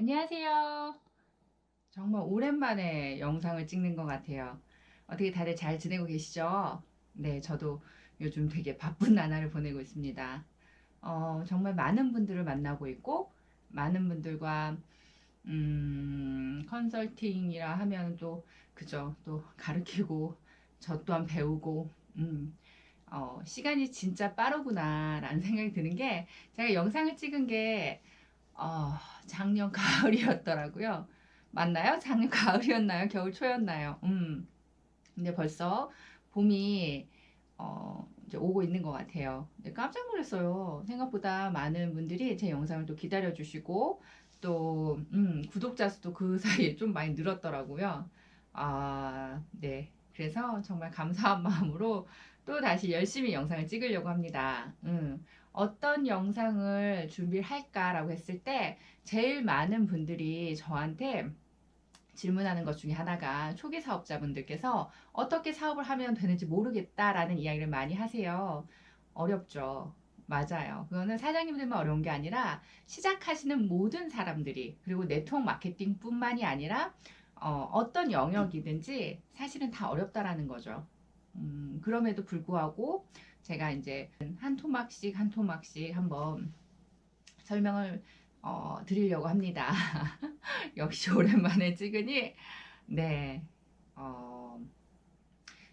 안녕하세요. 정말 오랜만에 영상을 찍는 것 같아요. 어떻게 다들 잘 지내고 계시죠? 네, 저도 요즘 되게 바쁜 나날을 보내고 있습니다. 어, 정말 많은 분들을 만나고 있고, 많은 분들과, 음, 컨설팅이라 하면 또, 그죠, 또 가르치고, 저 또한 배우고, 음, 어, 시간이 진짜 빠르구나 라는 생각이 드는 게, 제가 영상을 찍은 게, 어, 작년 가을이었더라고요. 맞나요? 작년 가을이었나요? 겨울 초였나요? 음. 근데 벌써 봄이 어, 이제 오고 있는 것 같아요. 근데 깜짝 놀랐어요. 생각보다 많은 분들이 제 영상을 또 기다려 주시고 또 음, 구독자 수도 그 사이에 좀 많이 늘었더라고요. 아, 네. 그래서 정말 감사한 마음으로 또 다시 열심히 영상을 찍으려고 합니다. 음. 어떤 영상을 준비를 할까라고 했을 때 제일 많은 분들이 저한테 질문하는 것 중에 하나가 초기 사업자분들께서 어떻게 사업을 하면 되는지 모르겠다라는 이야기를 많이 하세요. 어렵죠. 맞아요. 그거는 사장님들만 어려운 게 아니라 시작하시는 모든 사람들이 그리고 네트워크 마케팅뿐만이 아니라 어, 떤 영역이든지 사실은 다 어렵다라는 거죠. 음, 그럼에도 불구하고 제가 이제 한 토막씩 한 토막씩 한번 설명을 어, 드리려고 합니다. 역시 오랜만에 찍으니 네 어,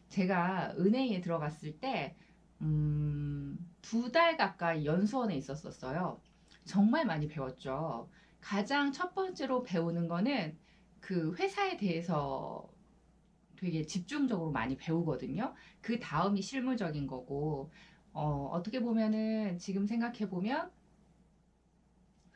제가 은행에 들어갔을 때 음, 두 달 가까이 연수원에 있었었어요. 정말 많이 배웠죠. 가장 첫 번째로 배우는 거는 그 회사에 대해서 되게 집중적으로 많이 배우거든요. 그 다음이 실무적인 거고, 어, 어떻게 보면은 지금 생각해 보면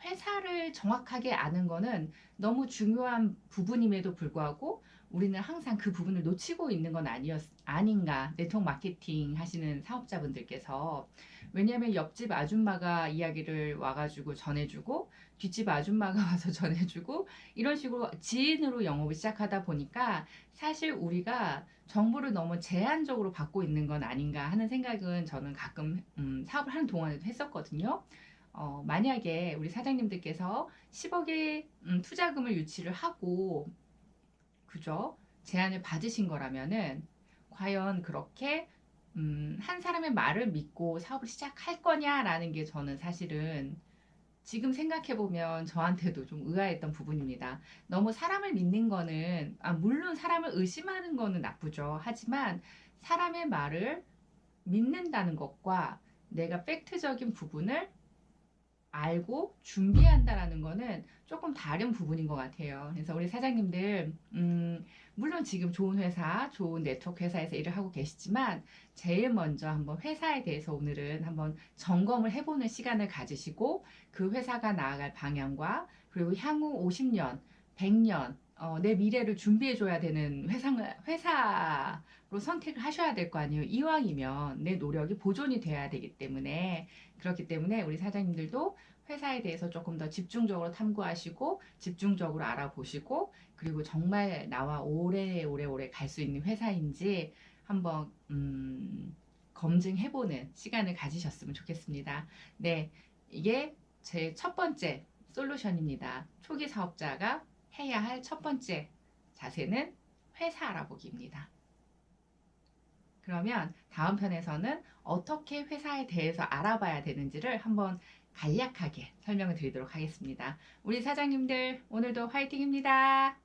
회사를 정확하게 아는 거는 너무 중요한 부분임에도 불구하고 우리는 항상 그 부분을 놓치고 있는 건 아니었, 아닌가. 네트워크 마케팅 하시는 사업자분들께서. 왜냐하면 옆집 아줌마가 이야기를 와가지고 전해주고, 뒷집 아줌마가 와서 전해주고, 이런 식으로 지인으로 영업을 시작하다 보니까 사실 우리가 정보를 너무 제한적으로 받고 있는 건 아닌가 하는 생각은 저는 가끔 음, 사업을 하는 동안에도 했었거든요. 어, 만약에 우리 사장님들께서 10억의 음, 투자금을 유치를 하고 그죠? 제안을 받으신 거라면은 과연 그렇게 음, 한 사람의 말을 믿고 사업을 시작할 거냐라는 게 저는 사실은 지금 생각해 보면 저한테도 좀 의아했던 부분입니다. 너무 사람을 믿는 거는 아, 물론 사람을 의심하는 거는 나쁘죠. 하지만 사람의 말을 믿는다는 것과 내가 팩트적인 부분을 알고 준비한다라는 거는 조금 다른 부분인 것 같아요. 그래서 우리 사장님들, 음, 물론 지금 좋은 회사, 좋은 네트워크 회사에서 일을 하고 계시지만, 제일 먼저 한번 회사에 대해서 오늘은 한번 점검을 해보는 시간을 가지시고, 그 회사가 나아갈 방향과, 그리고 향후 50년, 100년, 어, 내 미래를 준비해줘야 되는 회상을, 회사로 선택을 하셔야 될 거 아니에요. 이왕이면 내 노력이 보존이 돼야 되기 때문에. 그렇기 때문에 우리 사장님들도 회사에 대해서 조금 더 집중적으로 탐구하시고, 집중적으로 알아보시고, 그리고 정말 나와 오래 오래 오래 갈 수 있는 회사인지 한번, 음, 검증해보는 시간을 가지셨으면 좋겠습니다. 네. 이게 제 첫 번째 솔루션입니다. 초기 사업자가 해야 할 첫 번째 자세는 회사 알아보기입니다. 그러면 다음 편에서는 어떻게 회사에 대해서 알아봐야 되는지를 한번 간략하게 설명을 드리도록 하겠습니다. 우리 사장님들 오늘도 화이팅입니다.